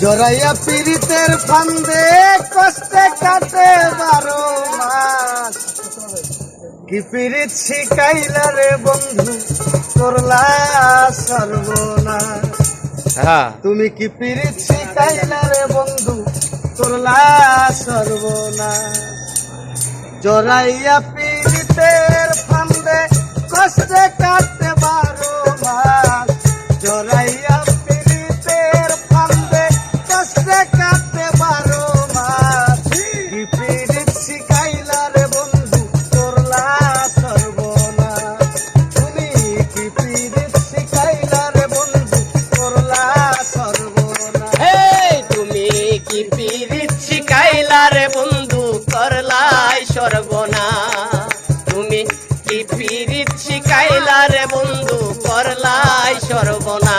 জরাইয়া পীড়িতের ফান্দে কষ্টে কাটে বারো মাস। কি পীড়িত শিখাইলা রে বন্ধু করলা সর্বনাশ। হ্যাঁ। তুমি কি পীড়িত শিখাইলা রে বন্ধু করলা সর্বনাশ। জরাইয়া পীড়িতের ফান্দে কষ্টে কাটতে কি পিরিত শিখাইলা রে বন্ধু করলাই সর্বনা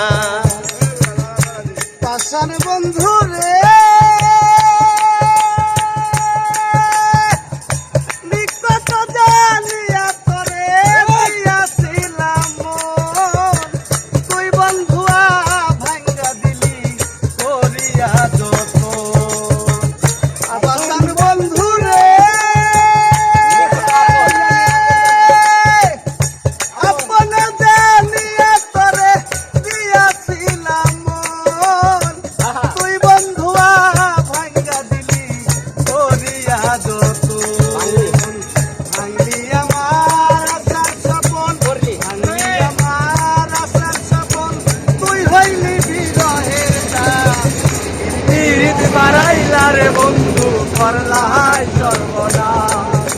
সর্বনাশ।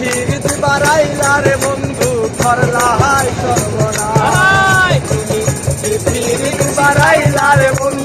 পীড়িত বাড়াইলা রে বন্ধু করলাই সর্বনাশ। তুমি কি পিরিত বাড়াইলা রে বন্ধু।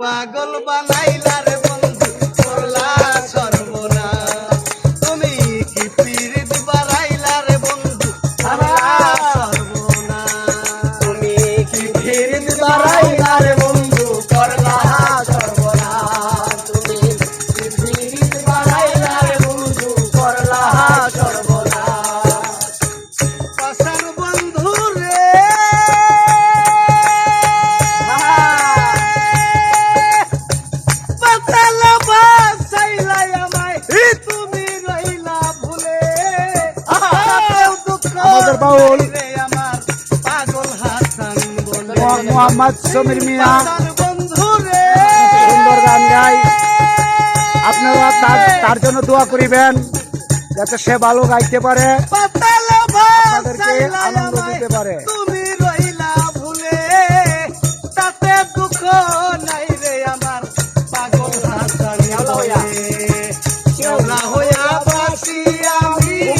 পাগল বানাইলা রে বন্ধু করলা সর্বনাশ। তুমি কি পীড়িত বাড়াইলা রে বন্ধু করলা সর্বনাশ। তুমি কি পীড়িত বাড়াইলা হায়দার বাউল। মোহাম্মদ সমীর মিয়া। সুন্দর গান গাই। আপনারা তার জন্য দোয়া করিবেন যাতে সে ভালো গাইতে পারে। আনন্দ দিতে পারে।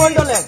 মন্ডলে